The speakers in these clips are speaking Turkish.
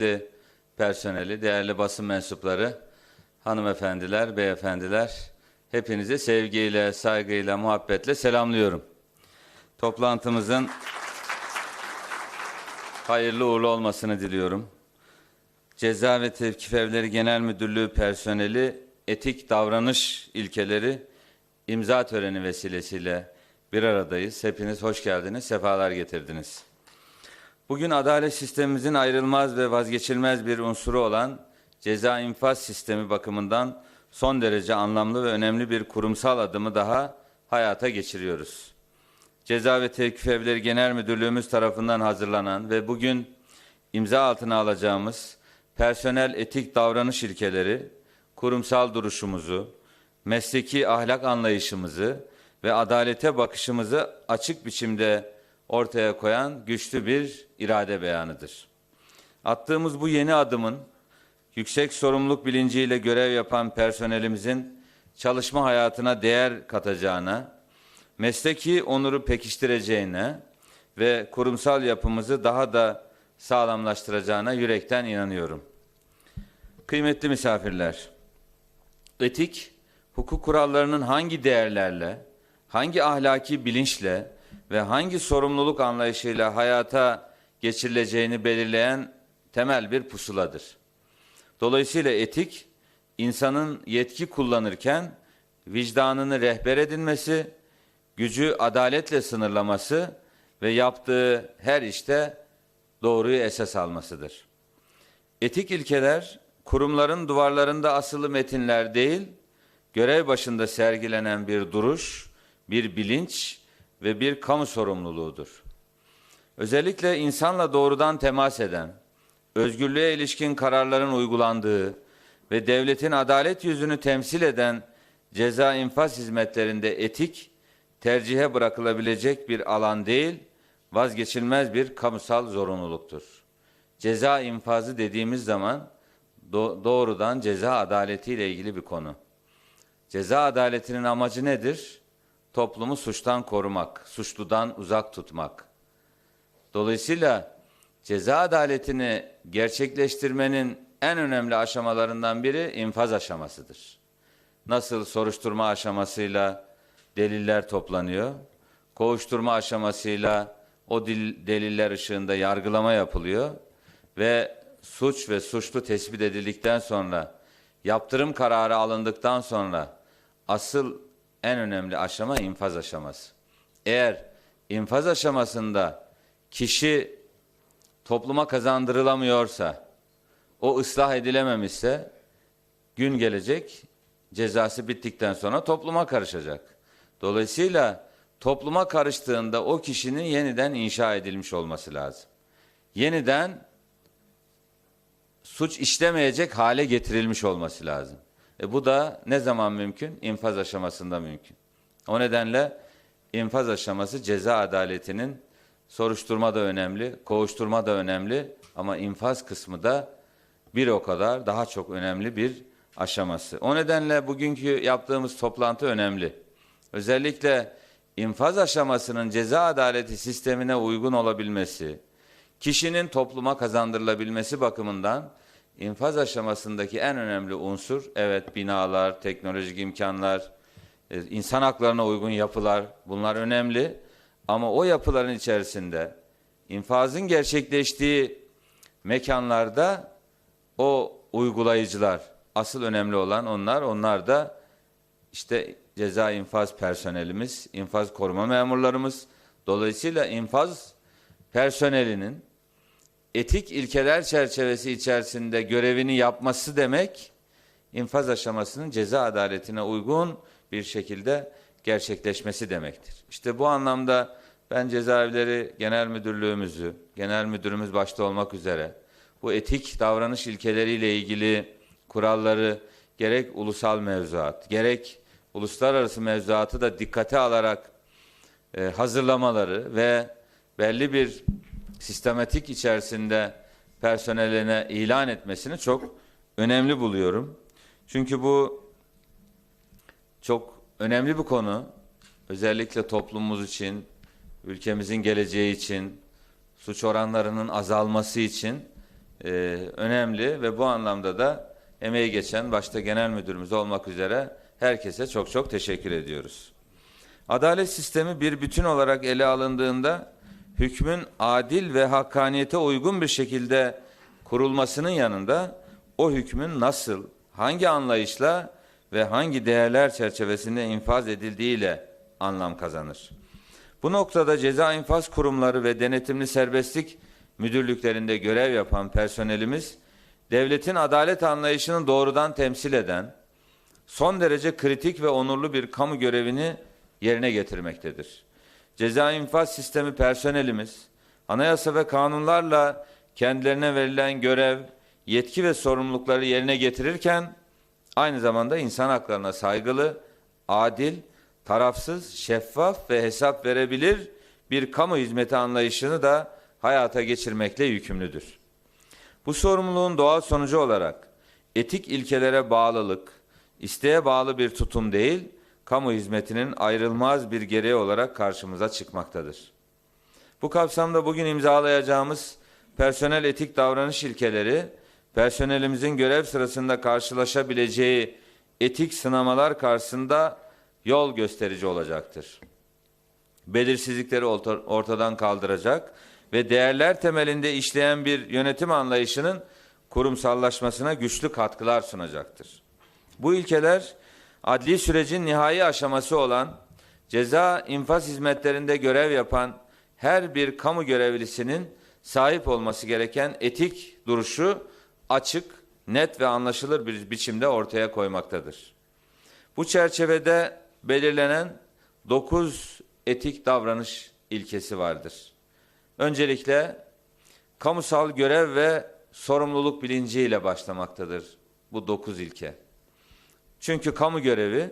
Değerli personeli, değerli basın mensupları, hanımefendiler, beyefendiler, hepinizi sevgiyle, saygıyla, muhabbetle selamlıyorum. Toplantımızın hayırlı uğurlu olmasını diliyorum. Ceza ve Tevkif Evleri Genel Müdürlüğü personeli etik davranış ilkeleri imza töreni vesilesiyle bir aradayız. Hepiniz hoş geldiniz, sefalar getirdiniz. Bugün adalet sistemimizin ayrılmaz ve vazgeçilmez bir unsuru olan ceza infaz sistemi bakımından son derece anlamlı ve önemli bir kurumsal adımı daha hayata geçiriyoruz. Ceza ve Tevkif Evleri Genel Müdürlüğümüz tarafından hazırlanan ve bugün imza altına alacağımız personel etik davranış ilkeleri, kurumsal duruşumuzu, mesleki ahlak anlayışımızı ve adalete bakışımızı açık biçimde ortaya koyan güçlü bir irade beyanıdır. Attığımız bu yeni adımın yüksek sorumluluk bilinciyle görev yapan personelimizin çalışma hayatına değer katacağına, mesleki onuru pekiştireceğine ve kurumsal yapımızı daha da sağlamlaştıracağına yürekten inanıyorum. Kıymetli misafirler, etik, hukuk kurallarının hangi değerlerle, hangi ahlaki bilinçle ve hangi sorumluluk anlayışıyla hayata geçirileceğini belirleyen temel bir pusuladır. Dolayısıyla etik, insanın yetki kullanırken vicdanını rehber edinmesi, gücü adaletle sınırlaması ve yaptığı her işte doğruyu esas almasıdır. Etik ilkeler kurumların duvarlarında asılı metinler değil, görev başında sergilenen bir duruş, bir bilinç ve bir kamu sorumluluğudur. Özellikle insanla doğrudan temas eden, özgürlüğe ilişkin kararların uygulandığı ve devletin adalet yüzünü temsil eden ceza infaz hizmetlerinde etik tercihe bırakılabilecek bir alan değil, vazgeçilmez bir kamusal zorunluluktur. Ceza infazı dediğimiz zaman do- doğrudan ceza adaletiyle ilgili bir konu. Ceza adaletinin amacı nedir? Toplumu suçtan korumak, suçludan uzak tutmak. Dolayısıyla ceza adaletini gerçekleştirmenin en önemli aşamalarından biri infaz aşamasıdır. Nasıl soruşturma aşamasıyla deliller toplanıyor, kovuşturma aşamasıyla o dil, deliller ışığında yargılama yapılıyor ve suç ve suçlu tespit edildikten sonra yaptırım kararı alındıktan sonra asıl en önemli aşama infaz aşaması. Eğer infaz aşamasında kişi topluma kazandırılamıyorsa, o ıslah edilememişse gün gelecek cezası bittikten sonra topluma karışacak. Dolayısıyla topluma karıştığında o kişinin yeniden inşa edilmiş olması lazım. Yeniden suç işlemeyecek hale getirilmiş olması lazım. E bu da ne zaman mümkün? İnfaz aşamasında mümkün. O nedenle infaz aşaması ceza adaletinin soruşturma da önemli, kovuşturma da önemli ama infaz kısmı da bir o kadar daha çok önemli bir aşaması. O nedenle bugünkü yaptığımız toplantı önemli. Özellikle infaz aşamasının ceza adaleti sistemine uygun olabilmesi, kişinin topluma kazandırılabilmesi bakımından infaz aşamasındaki en önemli unsur evet binalar, teknolojik imkanlar, e, insan haklarına uygun yapılar bunlar önemli. Ama o yapıların içerisinde infazın gerçekleştiği mekanlarda o uygulayıcılar asıl önemli olan onlar. Onlar da işte ceza infaz personelimiz, infaz koruma memurlarımız. Dolayısıyla infaz personelinin etik ilkeler çerçevesi içerisinde görevini yapması demek infaz aşamasının ceza adaletine uygun bir şekilde gerçekleşmesi demektir. İşte bu anlamda ben cezaevleri genel müdürlüğümüzü, genel müdürümüz başta olmak üzere bu etik davranış ilkeleriyle ilgili kuralları gerek ulusal mevzuat, gerek uluslararası mevzuatı da dikkate alarak e, hazırlamaları ve belli bir sistematik içerisinde personeline ilan etmesini çok önemli buluyorum. Çünkü bu çok önemli bir konu. Özellikle toplumumuz için, ülkemizin geleceği için, suç oranlarının azalması için e, önemli ve bu anlamda da emeği geçen başta genel müdürümüz olmak üzere herkese çok çok teşekkür ediyoruz. Adalet sistemi bir bütün olarak ele alındığında hükmün adil ve hakkaniyete uygun bir şekilde kurulmasının yanında o hükmün nasıl, hangi anlayışla ve hangi değerler çerçevesinde infaz edildiğiyle anlam kazanır. Bu noktada ceza infaz kurumları ve denetimli serbestlik müdürlüklerinde görev yapan personelimiz, devletin adalet anlayışını doğrudan temsil eden, son derece kritik ve onurlu bir kamu görevini yerine getirmektedir. Ceza infaz sistemi personelimiz, anayasa ve kanunlarla kendilerine verilen görev, yetki ve sorumlulukları yerine getirirken, aynı zamanda insan haklarına saygılı, adil, tarafsız, şeffaf ve hesap verebilir bir kamu hizmeti anlayışını da hayata geçirmekle yükümlüdür. Bu sorumluluğun doğal sonucu olarak etik ilkelere bağlılık, isteğe bağlı bir tutum değil, kamu hizmetinin ayrılmaz bir gereği olarak karşımıza çıkmaktadır. Bu kapsamda bugün imzalayacağımız personel etik davranış ilkeleri, personelimizin görev sırasında karşılaşabileceği etik sınamalar karşısında yol gösterici olacaktır. Belirsizlikleri ortadan kaldıracak ve değerler temelinde işleyen bir yönetim anlayışının kurumsallaşmasına güçlü katkılar sunacaktır. Bu ilkeler adli sürecin nihai aşaması olan ceza infaz hizmetlerinde görev yapan her bir kamu görevlisinin sahip olması gereken etik duruşu açık, net ve anlaşılır bir biçimde ortaya koymaktadır. Bu çerçevede belirlenen 9 etik davranış ilkesi vardır. Öncelikle kamusal görev ve sorumluluk bilinciyle başlamaktadır bu 9 ilke. Çünkü kamu görevi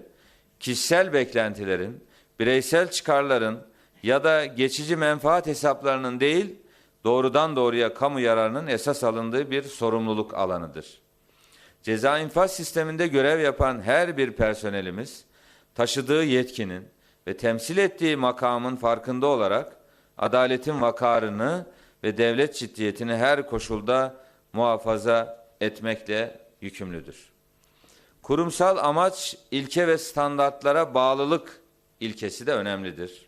kişisel beklentilerin, bireysel çıkarların ya da geçici menfaat hesaplarının değil, doğrudan doğruya kamu yararının esas alındığı bir sorumluluk alanıdır. Ceza infaz sisteminde görev yapan her bir personelimiz taşıdığı yetkinin ve temsil ettiği makamın farkında olarak adaletin vakarını ve devlet ciddiyetini her koşulda muhafaza etmekle yükümlüdür. Kurumsal amaç, ilke ve standartlara bağlılık ilkesi de önemlidir.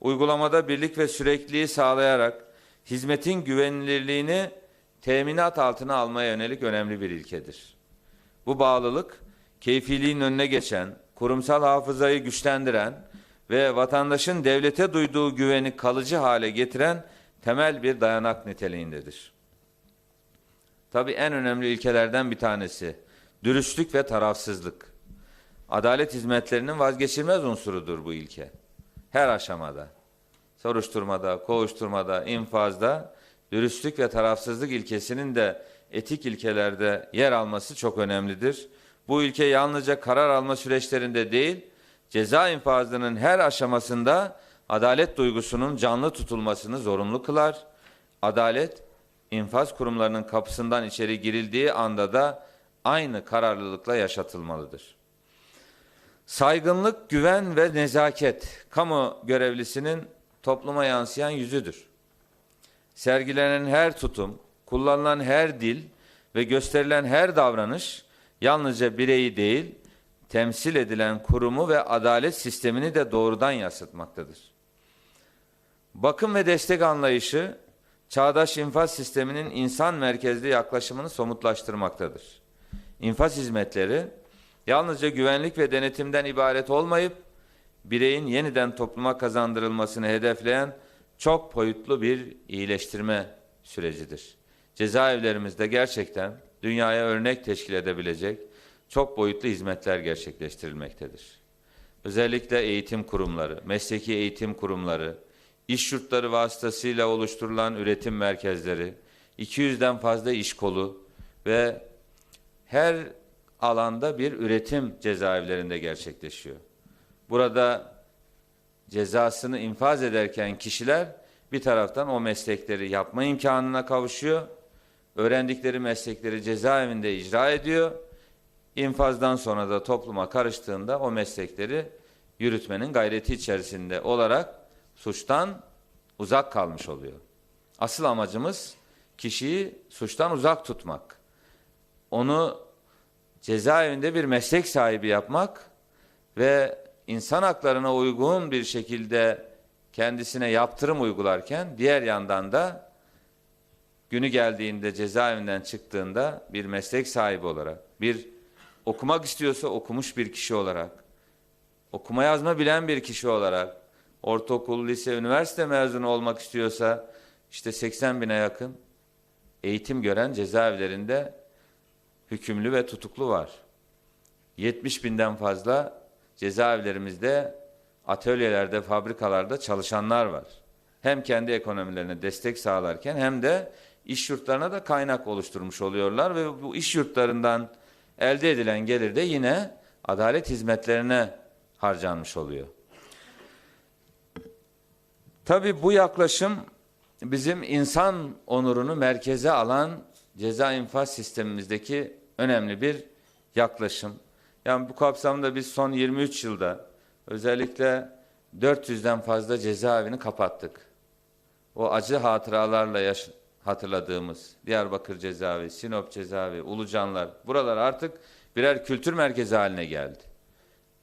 Uygulamada birlik ve sürekliliği sağlayarak hizmetin güvenilirliğini teminat altına almaya yönelik önemli bir ilkedir. Bu bağlılık, keyfiliğin önüne geçen, kurumsal hafızayı güçlendiren ve vatandaşın devlete duyduğu güveni kalıcı hale getiren temel bir dayanak niteliğindedir. Tabii en önemli ilkelerden bir tanesi dürüstlük ve tarafsızlık. Adalet hizmetlerinin vazgeçilmez unsurudur bu ilke. Her aşamada, soruşturmada, kovuşturmada, infazda dürüstlük ve tarafsızlık ilkesinin de etik ilkelerde yer alması çok önemlidir. Bu ilke yalnızca karar alma süreçlerinde değil, ceza infazının her aşamasında adalet duygusunun canlı tutulmasını zorunlu kılar. Adalet, infaz kurumlarının kapısından içeri girildiği anda da aynı kararlılıkla yaşatılmalıdır. Saygınlık, güven ve nezaket kamu görevlisinin topluma yansıyan yüzüdür. Sergilenen her tutum, kullanılan her dil ve gösterilen her davranış yalnızca bireyi değil, temsil edilen kurumu ve adalet sistemini de doğrudan yansıtmaktadır. Bakım ve destek anlayışı, çağdaş infaz sisteminin insan merkezli yaklaşımını somutlaştırmaktadır. İnfaz hizmetleri, yalnızca güvenlik ve denetimden ibaret olmayıp, bireyin yeniden topluma kazandırılmasını hedefleyen çok boyutlu bir iyileştirme sürecidir. Cezaevlerimizde gerçekten dünyaya örnek teşkil edebilecek çok boyutlu hizmetler gerçekleştirilmektedir. Özellikle eğitim kurumları, mesleki eğitim kurumları, iş yurtları vasıtasıyla oluşturulan üretim merkezleri, 200'den fazla iş kolu ve her alanda bir üretim cezaevlerinde gerçekleşiyor. Burada cezasını infaz ederken kişiler bir taraftan o meslekleri yapma imkanına kavuşuyor. Öğrendikleri meslekleri cezaevinde icra ediyor. İnfazdan sonra da topluma karıştığında o meslekleri yürütmenin gayreti içerisinde olarak suçtan uzak kalmış oluyor. Asıl amacımız kişiyi suçtan uzak tutmak. Onu cezaevinde bir meslek sahibi yapmak ve insan haklarına uygun bir şekilde kendisine yaptırım uygularken diğer yandan da günü geldiğinde cezaevinden çıktığında bir meslek sahibi olarak, bir okumak istiyorsa okumuş bir kişi olarak, okuma yazma bilen bir kişi olarak, ortaokul, lise, üniversite mezunu olmak istiyorsa işte 80 bine yakın eğitim gören cezaevlerinde hükümlü ve tutuklu var. 70 binden fazla cezaevlerimizde atölyelerde, fabrikalarda çalışanlar var. Hem kendi ekonomilerine destek sağlarken hem de iş yurtlarına da kaynak oluşturmuş oluyorlar ve bu iş yurtlarından elde edilen gelir de yine adalet hizmetlerine harcanmış oluyor. Tabii bu yaklaşım bizim insan onurunu merkeze alan ceza infaz sistemimizdeki önemli bir yaklaşım. Yani bu kapsamda biz son 23 yılda özellikle 400'den fazla cezaevini kapattık. O acı hatıralarla yaş hatırladığımız Diyarbakır cezaevi, Sinop cezaevi, Ulucanlar buralar artık birer kültür merkezi haline geldi.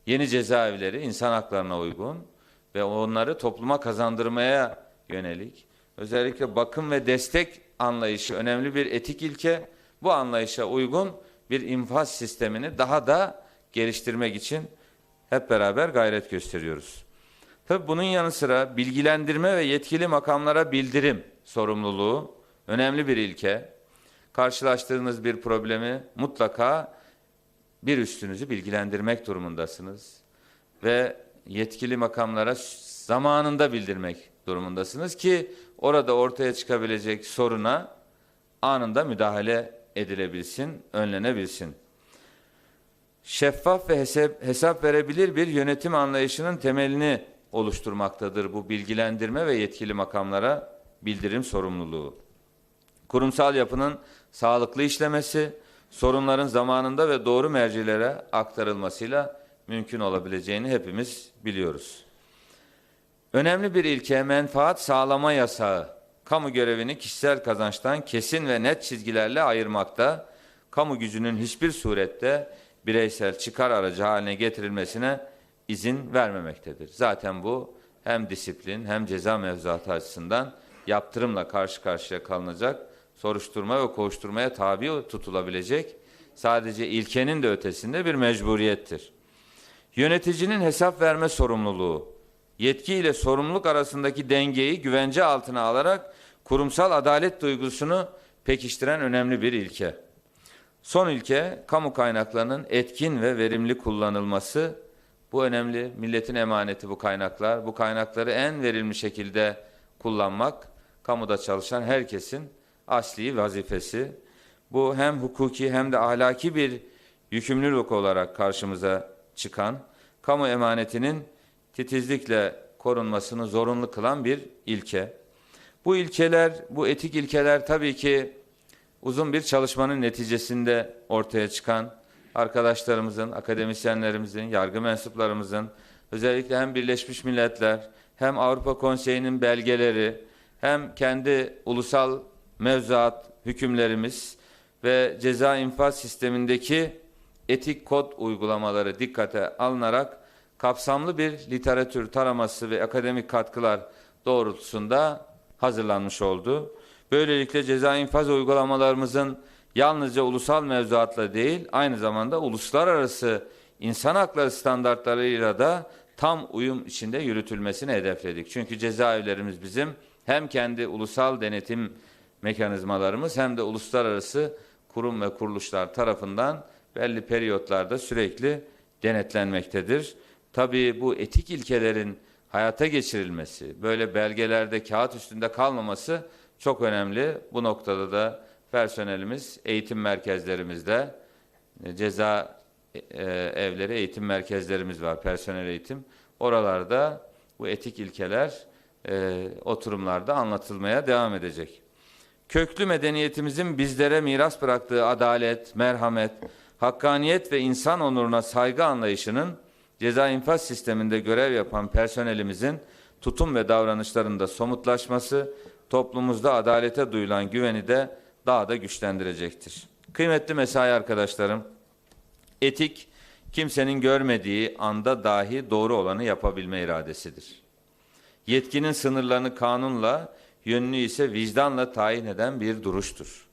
Yeni cezaevleri insan haklarına uygun ve onları topluma kazandırmaya yönelik özellikle bakım ve destek anlayışı önemli bir etik ilke. Bu anlayışa uygun bir infaz sistemini daha da geliştirmek için hep beraber gayret gösteriyoruz. Tabii bunun yanı sıra bilgilendirme ve yetkili makamlara bildirim sorumluluğu önemli bir ilke. Karşılaştığınız bir problemi mutlaka bir üstünüzü bilgilendirmek durumundasınız ve yetkili makamlara zamanında bildirmek durumundasınız ki orada ortaya çıkabilecek soruna anında müdahale edilebilsin, önlenebilsin. Şeffaf ve hesap, hesap verebilir bir yönetim anlayışının temelini oluşturmaktadır bu bilgilendirme ve yetkili makamlara bildirim sorumluluğu. Kurumsal yapının sağlıklı işlemesi, sorunların zamanında ve doğru mercilere aktarılmasıyla mümkün olabileceğini hepimiz biliyoruz. Önemli bir ilke menfaat sağlama yasağı. Kamu görevini kişisel kazançtan kesin ve net çizgilerle ayırmakta, kamu gücünün hiçbir surette bireysel çıkar aracı haline getirilmesine izin vermemektedir. Zaten bu hem disiplin hem ceza mevzuatı açısından yaptırımla karşı karşıya kalınacak, soruşturma ve koşturmaya tabi tutulabilecek sadece ilkenin de ötesinde bir mecburiyettir. Yöneticinin hesap verme sorumluluğu, yetki ile sorumluluk arasındaki dengeyi güvence altına alarak kurumsal adalet duygusunu pekiştiren önemli bir ilke. Son ilke, kamu kaynaklarının etkin ve verimli kullanılması. Bu önemli, milletin emaneti bu kaynaklar. Bu kaynakları en verimli şekilde kullanmak, kamuda çalışan herkesin asli vazifesi. Bu hem hukuki hem de ahlaki bir yükümlülük olarak karşımıza çıkan, kamu emanetinin titizlikle korunmasını zorunlu kılan bir ilke. Bu ilkeler, bu etik ilkeler tabii ki uzun bir çalışmanın neticesinde ortaya çıkan arkadaşlarımızın, akademisyenlerimizin, yargı mensuplarımızın, özellikle hem Birleşmiş Milletler, hem Avrupa Konseyi'nin belgeleri, hem kendi ulusal mevzuat, hükümlerimiz ve ceza infaz sistemindeki etik kod uygulamaları dikkate alınarak kapsamlı bir literatür taraması ve akademik katkılar doğrultusunda hazırlanmış oldu. Böylelikle ceza infaz uygulamalarımızın yalnızca ulusal mevzuatla değil, aynı zamanda uluslararası insan hakları standartlarıyla da tam uyum içinde yürütülmesini hedefledik. Çünkü cezaevlerimiz bizim hem kendi ulusal denetim mekanizmalarımız hem de uluslararası kurum ve kuruluşlar tarafından belli periyotlarda sürekli denetlenmektedir. Tabii bu etik ilkelerin hayata geçirilmesi, böyle belgelerde kağıt üstünde kalmaması çok önemli. Bu noktada da personelimiz eğitim merkezlerimizde e, ceza e, evleri eğitim merkezlerimiz var, personel eğitim. Oralarda bu etik ilkeler e, oturumlarda anlatılmaya devam edecek. Köklü medeniyetimizin bizlere miras bıraktığı adalet, merhamet, hakkaniyet ve insan onuruna saygı anlayışının ceza infaz sisteminde görev yapan personelimizin tutum ve davranışlarında somutlaşması, toplumumuzda adalete duyulan güveni de daha da güçlendirecektir. Kıymetli mesai arkadaşlarım, etik kimsenin görmediği anda dahi doğru olanı yapabilme iradesidir. Yetkinin sınırlarını kanunla, yönünü ise vicdanla tayin eden bir duruştur.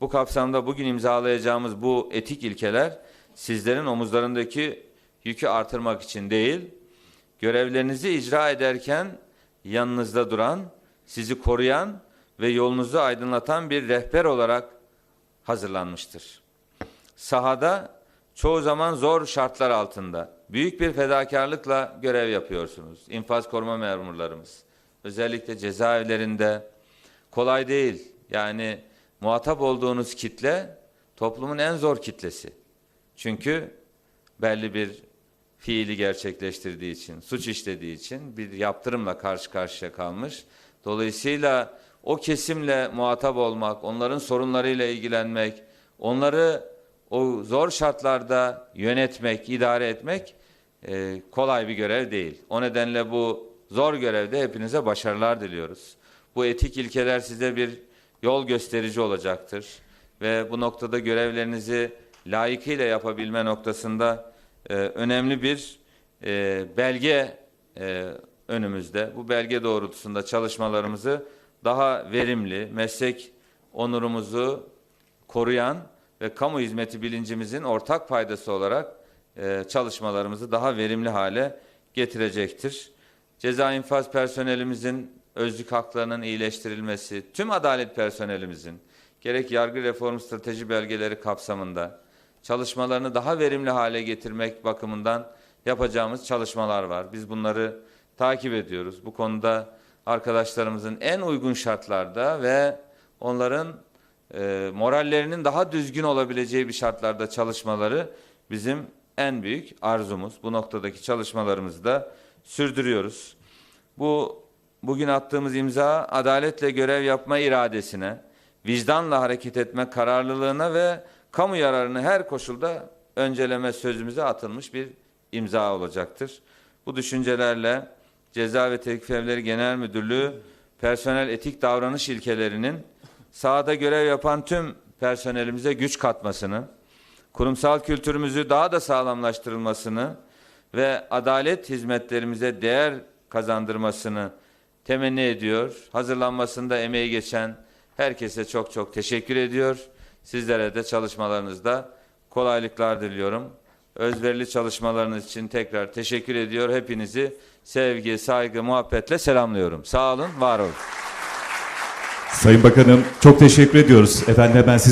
Bu kapsamda bugün imzalayacağımız bu etik ilkeler sizlerin omuzlarındaki yükü artırmak için değil, görevlerinizi icra ederken yanınızda duran, sizi koruyan ve yolunuzu aydınlatan bir rehber olarak hazırlanmıştır. Sahada çoğu zaman zor şartlar altında büyük bir fedakarlıkla görev yapıyorsunuz. İnfaz koruma memurlarımız özellikle cezaevlerinde kolay değil. Yani muhatap olduğunuz kitle toplumun en zor kitlesi. Çünkü belli bir fiili gerçekleştirdiği için, suç işlediği için bir yaptırımla karşı karşıya kalmış. Dolayısıyla o kesimle muhatap olmak, onların sorunlarıyla ilgilenmek, onları o zor şartlarda yönetmek, idare etmek e, kolay bir görev değil. O nedenle bu zor görevde hepinize başarılar diliyoruz. Bu etik ilkeler size bir yol gösterici olacaktır ve bu noktada görevlerinizi layıkıyla yapabilme noktasında e, önemli bir e, belge e, önümüzde. Bu belge doğrultusunda çalışmalarımızı daha verimli, meslek onurumuzu koruyan ve kamu hizmeti bilincimizin ortak paydası olarak e, çalışmalarımızı daha verimli hale getirecektir. Ceza infaz personelimizin özlük haklarının iyileştirilmesi, tüm adalet personelimizin gerek yargı reform strateji belgeleri kapsamında çalışmalarını daha verimli hale getirmek bakımından yapacağımız çalışmalar var. Biz bunları takip ediyoruz. Bu konuda arkadaşlarımızın en uygun şartlarda ve onların e, morallerinin daha düzgün olabileceği bir şartlarda çalışmaları bizim en büyük arzumuz. Bu noktadaki çalışmalarımızı da sürdürüyoruz. Bu bugün attığımız imza adaletle görev yapma iradesine, vicdanla hareket etme kararlılığına ve kamu yararını her koşulda önceleme sözümüze atılmış bir imza olacaktır. Bu düşüncelerle Ceza ve Tekfirleri Genel Müdürlüğü personel etik davranış ilkelerinin sahada görev yapan tüm personelimize güç katmasını, kurumsal kültürümüzü daha da sağlamlaştırılmasını ve adalet hizmetlerimize değer kazandırmasını temenni ediyor. Hazırlanmasında emeği geçen herkese çok çok teşekkür ediyor. Sizlere de çalışmalarınızda kolaylıklar diliyorum. Özverili çalışmalarınız için tekrar teşekkür ediyor. Hepinizi sevgi, saygı, muhabbetle selamlıyorum. Sağ olun, var olun. Sayın Bakanım çok teşekkür ediyoruz. Efendim ben siz